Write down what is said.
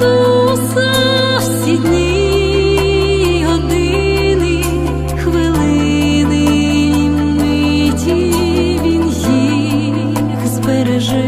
для всі дні, години, хвилини, миті Він їх.